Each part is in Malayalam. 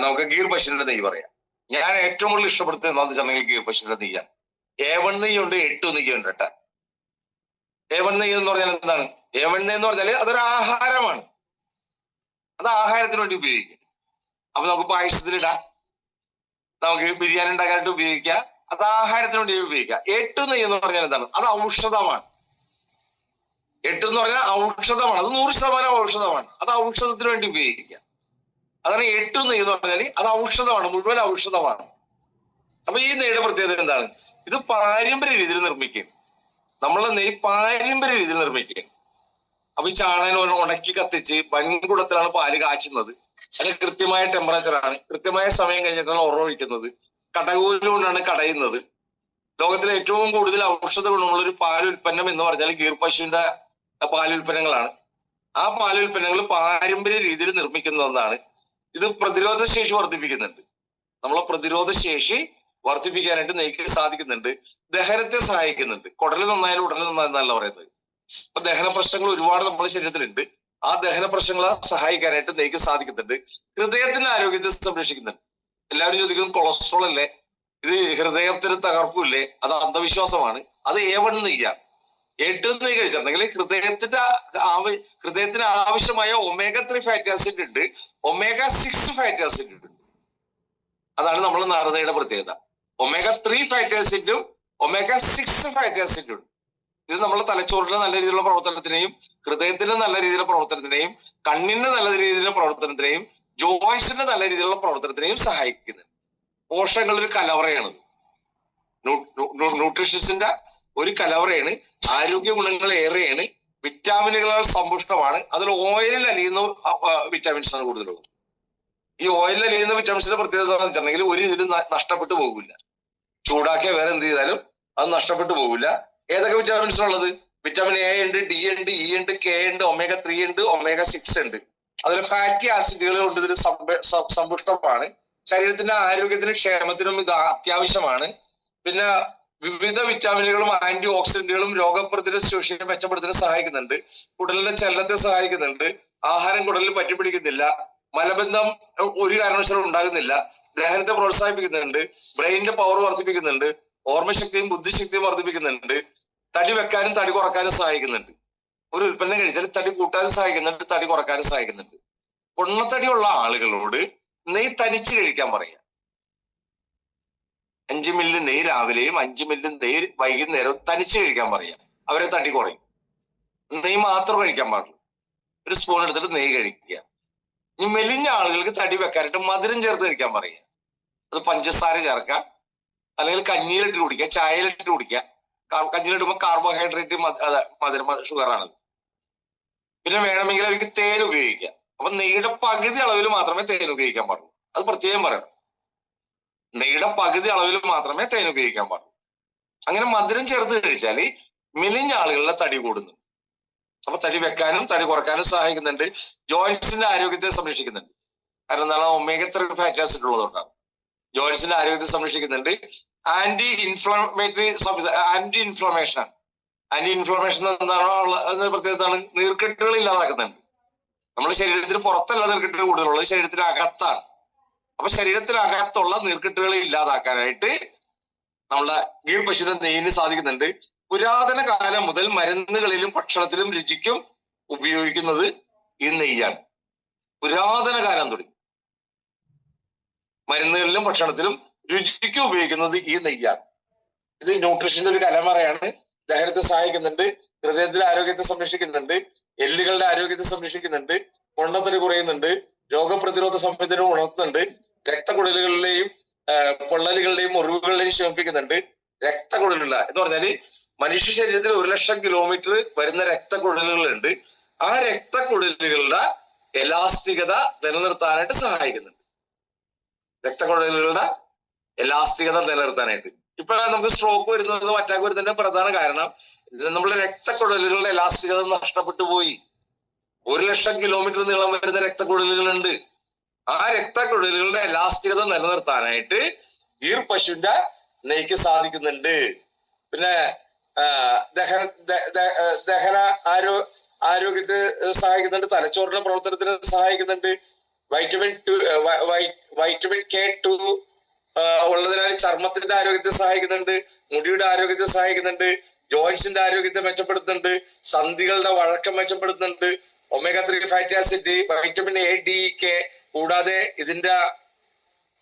നമുക്ക് ഗീർ പശുവിന്റെ നെയ്യ് പറയാം. ഞാൻ ഏറ്റവും കൂടുതൽ ഇഷ്ടപ്പെടുത്തുന്നത് എന്താ വെച്ചിട്ടുണ്ടെങ്കിൽ ഗീർ പശുവിന്റെ നെയ്യാണ്. ഏവൺ നെയ്യുണ്ട് എട്ടു നെയ്യുണ്ട് കേട്ടാ. ഏവൺ നെയ്യ് എന്ന് പറഞ്ഞാൽ എന്താണ്? ഏവൺ നെയ്യ് എന്ന് പറഞ്ഞാൽ അതൊരു ആഹാരമാണ്. അത് ആഹാരത്തിന് വേണ്ടി ഉപയോഗിക്കും. അപ്പൊ നമുക്ക് പായസത്തിലിടാം നമുക്ക് ബിരിയാണി ഉണ്ടാക്കാനായിട്ട് ഉപയോഗിക്കാം. അത് ആഹാരത്തിന് വേണ്ടി ഉപയോഗിക്കാം. എട്ടു നെയ്യ് എന്ന് പറഞ്ഞാൽ എന്താണ്? അത് ഔഷധമാണ്. എട്ട് എന്ന് പറഞ്ഞാൽ ഔഷധമാണ്. അത് നൂറ് ശതമാനം ഔഷധമാണ്. അത് ഔഷധത്തിന് വേണ്ടി ഉപയോഗിക്കാം. അതാണ് എട്ടുന്ന് എന്ന് പറഞ്ഞാൽ അത് ഔഷധമാണ് മുഴുവൻ ഔഷധമാണ്. അപ്പൊ ഈ നെയ്യുടെ പ്രത്യേകത എന്താണ്? ഇത് പാരമ്പര്യ രീതിയിൽ നിർമ്മിക്കും. നമ്മളെ നെയ്യ് പാരമ്പര്യ രീതിയിൽ നിർമ്മിക്കും. അപ്പൊ ഈ ചാണകം ഉണക്കി കത്തിച്ച് വൻകുടത്തിലാണ് പാൽ കാച്ചുന്നത്. അതിന് കൃത്യമായ ടെമ്പറേച്ചറാണ് കൃത്യമായ സമയം കഴിഞ്ഞിട്ടാണ് ഉറവിക്കുന്നത് കടകൂൽ കൊണ്ടാണ് കടയുന്നത്. ലോകത്തിലെ ഏറ്റവും കൂടുതൽ ഔഷധ ഗുണമുള്ള ഒരു പാൽ ഉൽപ്പന്നം എന്ന് പറഞ്ഞാൽ ഗീർ പശുവിന്റെ പാലുൽപ്പന്നങ്ങളാണ് ആ പാലുൽപ്പന്നങ്ങൾ പാരമ്പര്യ രീതിയിൽ നിർമ്മിക്കുന്ന ഒന്നാണ്. ഇത് പ്രതിരോധ ശേഷി വർദ്ധിപ്പിക്കുന്നുണ്ട്. നമ്മളെ പ്രതിരോധ ശേഷി വർദ്ധിപ്പിക്കാനായിട്ട് നെയ്ക്ക് സാധിക്കുന്നുണ്ട്. ദഹനത്തെ സഹായിക്കുന്നുണ്ട്. കുടൽ നന്നായാലും ഉടൽ നന്നായെന്നല്ല പറയുന്നത്. അപ്പൊ ദഹന പ്രശ്നങ്ങൾ ഒരുപാട് നമ്മുടെ ശരീരത്തിലുണ്ട്. ആ ദഹന പ്രശ്നങ്ങളെ സഹായിക്കാനായിട്ട് നെയ്ക്ക് സാധിക്കുന്നുണ്ട്. ഹൃദയത്തിന്റെ ആരോഗ്യത്തെ സംരക്ഷിക്കുന്നുണ്ട്. എല്ലാവരും ചോദിക്കുന്നത് കൊളസ്ട്രോൾ അല്ലേ? ഇത് ഹൃദയത്തിന് തകർപ്പില്ലേ അത് അന്ധവിശ്വാസമാണ്. അത് ഏവൺ നെയ്യാണ്. നെയ്യ് കഴിച്ചിട്ടുണ്ടെങ്കിൽ ഹൃദയത്തിന്റെ ആവ- ഹൃദയത്തിന് ആവശ്യമായ ഒമേഗ ത്രീ ഫാറ്റി ആസിഡ് ഉണ്ട്. ഒമേഗ സിക്സ് ഫാറ്റി ആസിഡ് ഉണ്ട്. അതാണ് നമ്മൾ നാരദയുടെ പ്രത്യേകത. ഒമേഗ ത്രീ ഫാറ്റി ആസിഡും ഒമേഗ സിക്സ് ഫാറ്റി ആസിഡും ഉണ്ട് ഇത് നമ്മളെ തലച്ചോറിന്റെ നല്ല രീതിയിലുള്ള പ്രവർത്തനത്തിനെയും ഹൃദയത്തിന്റെ നല്ല രീതിയിലുള്ള പ്രവർത്തനത്തിനെയും കണ്ണിന്റെ നല്ല രീതിയിലുള്ള പ്രവർത്തനത്തിനെയും ജോയിസിന്റെ നല്ല രീതിയിലുള്ള പ്രവർത്തനത്തിനെയും സഹായിക്കുന്നത് പോഷകങ്ങളുടെ ഒരു കലവറയാണ്. ന്യൂട്രീഷ്യസിന്റെ ഒരു കലവറയാണ് ആരോഗ്യ ഗുണങ്ങൾ ഏറെയാണ് വിറ്റാമിനുകളാൽ സമ്പുഷ്ടമാണ്. അതിൽ ഓയിലിൽ അലിയുന്ന വിറ്റാമിൻസ് ആണ് കൂടുതലുള്ളത് ഈ ഓയിലിൽ അലിയുന്ന വിറ്റാമിൻസിന്റെ പ്രത്യേകത എന്ന് വെച്ചിട്ടുണ്ടെങ്കിൽ ഒരു ഇതിലും നഷ്ടപ്പെട്ടു പോകില്ല ചൂടാക്കിയ വേറെ എന്ത് ചെയ്താലും അത് നഷ്ടപ്പെട്ടു പോകില്ല ഏതൊക്കെ വിറ്റാമിൻസ് ഉള്ളത്? വിറ്റാമിൻ എ ഉണ്ട് ഡി ഉണ്ട് ഇ ഉണ്ട് കെ ഉണ്ട് ഒമേഗ ത്രീ ഉണ്ട് ഒമേഗ സിക്സ് ഉണ്ട്. അതിൽ ഫാറ്റി ആസിഡുകൾ കൊണ്ട് ഇതിൽ സമ്പുഷ്ടമാണ്. ശരീരത്തിന്റെ ആരോഗ്യത്തിനും ക്ഷേമത്തിനും ഇത് അത്യാവശ്യമാണ്. പിന്നെ വിവിധ വിറ്റാമിനുകളും ആന്റി ഓക്സിഡന്റുകളും രോഗപ്രതിരോധ ശേഷിയെ മെച്ചപ്പെടുത്താൻ സഹായിക്കുന്നുണ്ട്. കുടലിന്റെ ചലനത്തെ സഹായിക്കുന്നുണ്ട്. ആഹാരം കുടലിൽ പറ്റിപ്പിടിക്കുന്നില്ല. മലബന്ധം ഒരു കാരണവശാലും ഉണ്ടാകുന്നില്ല. ദഹനത്തെ പ്രോത്സാഹിപ്പിക്കുന്നുണ്ട്. ബ്രെയിനിന്റെ പവർ വർദ്ധിപ്പിക്കുന്നുണ്ട്. ഓർമ്മശക്തിയും ബുദ്ധിശക്തിയും വർദ്ധിപ്പിക്കുന്നുണ്ട്. തടി വെക്കാനും തടി കുറക്കാനും സഹായിക്കുന്നുണ്ട്. ഒരു ഉൽപ്പന്നം കഴിച്ചാൽ തടി കൂട്ടാനും സഹായിക്കുന്നുണ്ട് തടി കുറക്കാനും സഹായിക്കുന്നുണ്ട്. പൊണ്ണത്തടിയുള്ള ആളുകളോട് നെയ് തനിച്ച് കഴിക്കാൻ പറയാം. അഞ്ച് മില്ലി നെയ് രാവിലെയും അഞ്ച് മില്ലി നെയ് വൈകുന്നേരവും തനിച്ച് കഴിക്കാൻ പറയാം അവരെ തട്ടി കുറയും. നെയ് മാത്രം കഴിക്കാൻ പാടുള്ളൂ. ഒരു സ്പൂൺ എടുത്തിട്ട് നെയ്യ് കഴിക്കുക. ഇനി മെലിഞ്ഞ ആളുകൾക്ക് തടി വെക്കാനായിട്ട് മധുരം ചേർത്ത് കഴിക്കാൻ പറയുക. അത് പഞ്ചസാര ചേർക്കാം അല്ലെങ്കിൽ കഞ്ഞിയിലിട്ട് കുടിക്കുക. ചായയിലിട്ട് കുടിക്കുക. കഞ്ഞിയിലിടുമ്പോൾ കാർബോഹൈഡ്രേറ്റ് മധുരം ആണത്. പിന്നെ വേണമെങ്കിൽ അവർക്ക് തേൻ ഉപയോഗിക്കാം അപ്പൊ നെയ്യുടെ പകുതി അളവിൽ മാത്രമേ തേൻ ഉപയോഗിക്കാൻ പാടുള്ളൂ. അത് പ്രത്യേകം പറയണം. നെയ്യുടെ പകുതി അളവിൽ മാത്രമേ തേൻ ഉപയോഗിക്കാൻ പാടുള്ളൂ. അങ്ങനെ മധുരം ചേർത്ത് കഴിച്ചാൽ മെലിഞ്ഞ ആളുകളുടെ തടി കൂടുന്നു. അപ്പൊ തടി വെക്കാനും തടി കുറക്കാനും സഹായിക്കുന്നുണ്ട്. ജോയിന്റ്സിന്റെ ആരോഗ്യത്തെ സംരക്ഷിക്കുന്നുണ്ട്. കാരണം എന്താണ്? ഒമേഗ ത്രീ ഫാറ്റി ആസിഡ് ഉള്ളതുകൊണ്ടാണ്. ജോയിൻസിന്റെ ആരോഗ്യത്തെ സംരക്ഷിക്കുന്നുണ്ട്. ആന്റി ഇൻഫ്ലമേറ്ററി ആന്റി ഇൻഫ്ലമേഷൻ ആണ് ആന്റി ഇൻഫ്ലമേഷൻ എന്താണോ? പ്രത്യേകതാണ് നീർക്കെട്ടുകൾ ഇല്ലാതാക്കുന്നുണ്ട്. നമ്മുടെ ശരീരത്തിന് പുറത്തല്ല നീർക്കെട്ടുകൾ കൂടുതലുള്ളത്. ശരീരത്തിന് അകത്താണ്. അപ്പൊ ശരീരത്തിനകത്തുള്ള നീർക്കെട്ടുകളെ ഇല്ലാതാക്കാനായിട്ട് നമ്മളെ ഗീർ പശുവിനെ നെയ്യിന് സാധിക്കുന്നുണ്ട്. പുരാതന കാലം മുതൽ മരുന്നുകളിലും ഭക്ഷണത്തിലും രുചിക്കും ഉപയോഗിക്കുന്നത് ഈ നെയ്യാണ്. പുരാതന കാലം തുടങ്ങി മരുന്നുകളിലും ഭക്ഷണത്തിലും രുചിക്കും ഉപയോഗിക്കുന്നത് ഈ നെയ്യാണ്. ഇത് ന്യൂട്രീഷന്റെ ഒരു കലമറയാണ്. ദഹനത്തെ സഹായിക്കുന്നുണ്ട് ഹൃദയത്തിന്റെ ആരോഗ്യത്തെ സംരക്ഷിക്കുന്നുണ്ട് എല്ലുകളുടെ ആരോഗ്യത്തെ സംരക്ഷിക്കുന്നുണ്ട് ഉണ്ണത്തിന് കുറയുന്നുണ്ട് രോഗപ്രതിരോധ സംവിധാനം ഉണർത്തുന്നുണ്ട് രക്തക്കുഴലുകളിലെയും ആ, പൊള്ളലുകളുടെയും മുറിവുകളുടെയും ശമിപ്പിക്കുന്നുണ്ട്. രക്തക്കുഴലുള്ള എന്ന് പറഞ്ഞാൽ മനുഷ്യ ശരീരത്തിൽ ഒരു ലക്ഷം കിലോമീറ്റർ വരുന്ന രക്തക്കുഴലുകളുണ്ട്. ആ രക്തക്കുഴലുകളുടെ എലാസ്തികത നിലനിർത്താനായിട്ട് സഹായിക്കുന്നുണ്ട്. രക്തക്കുഴലുകളുടെ എലാസ്തികത നിലനിർത്താനായിട്ട്. ഇപ്പോഴാണ് നമുക്ക് സ്ട്രോക്ക് വരുന്നത് അറ്റാക്ക് വരുന്നതിന്റെ പ്രധാന കാരണം നമ്മുടെ രക്തക്കുഴലുകളുടെ എലാസ്തികത നഷ്ടപ്പെട്ടു പോയി. ഒരു ലക്ഷം കിലോമീറ്റർ നീളം വരുന്ന രക്തക്കുഴലുകളുണ്ട്. ആ രക്തക്കുഴലുകളുടെ എലാസ്റ്റികത നിലനിർത്താനായിട്ട് ഗീർ പശുവിന്റെ നെയ്ക്ക് സാധിക്കുന്നുണ്ട്. പിന്നെ ദഹന ദഹന ആരോ ആരോഗ്യത്തെ സഹായിക്കുന്നുണ്ട് തലച്ചോറിന്റെ പ്രവർത്തനത്തിന് സഹായിക്കുന്നുണ്ട്. Vitamin two vitamin K two ഉള്ളതിനാൽ ചർമ്മത്തിന്റെ ആരോഗ്യത്തെ സഹായിക്കുന്നുണ്ട് മുടിയുടെ ആരോഗ്യത്തെ സഹായിക്കുന്നുണ്ട് ജോയിൻസിന്റെ ആരോഗ്യത്തെ മെച്ചപ്പെടുത്തുന്നുണ്ട് സന്ധികളുടെ വഴക്കം മെച്ചപ്പെടുത്തുന്നുണ്ട് omega three fatty acid vitamin A D K കൂടാതെ ഇതിന്റെ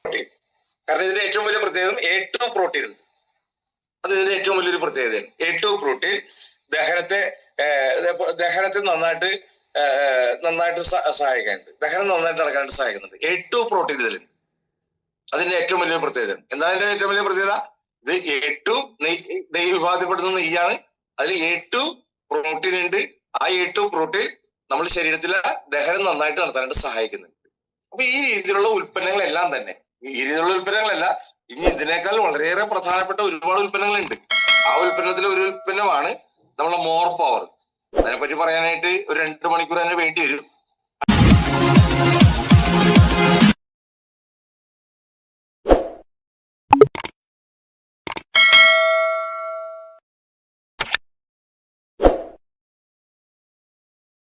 പ്രോട്ടീൻ കാരണം ഇതിന്റെ ഏറ്റവും വലിയ പ്രത്യേകത എ ടു പ്രോട്ടീൻ ഉണ്ട്. അത് ഇതിന്റെ ഏറ്റവും വലിയൊരു പ്രത്യേകതയാണ്. എ ടു പ്രോട്ടീൻ ദഹനത്തെ ദഹനത്തെ നന്നായിട്ട് നന്നായിട്ട് സഹായിക്കാനുണ്ട്. ദഹനം നന്നായിട്ട് നടക്കാനായിട്ട് സഹായിക്കുന്നുണ്ട്. എ ടു പ്രോട്ടീൻ ഇതിലുണ്ട് അതിന്റെ ഏറ്റവും വലിയ പ്രത്യേകത എന്താണ് അതിന്റെ ഏറ്റവും വലിയ പ്രത്യേകത? ഇത് എ ടു നെയ് നെയ്യ് വിഭാഗത്തിൽപ്പെടുന്ന നെയ്യാണ്. അതിൽ എ ടു പ്രോട്ടീൻ ഉണ്ട്. ആ എ ടു പ്രോട്ടീൻ നമ്മുടെ ശരീരത്തിലെ ദഹനം നന്നായിട്ട് നടത്താനായിട്ട് സഹായിക്കുന്നുണ്ട്. അപ്പൊ ഈ രീതിയിലുള്ള ഉൽപ്പന്നങ്ങളെല്ലാം തന്നെ. ഈ രീതിയിലുള്ള ഉൽപ്പന്നങ്ങളല്ല ഇനി ഇതിനേക്കാൾ വളരെയേറെ പ്രധാനപ്പെട്ട ഒരുപാട് ഉൽപ്പന്നങ്ങളുണ്ട്. ആ ഉൽപ്പന്നത്തിലെ ഒരു ഉൽപ്പന്നമാണ് നമ്മളെ മോർ പവർ. അതിനെപ്പറ്റി പറയാനായിട്ട് ഒരു രണ്ട് മണിക്കൂർ തന്നെ വേണ്ടി വരും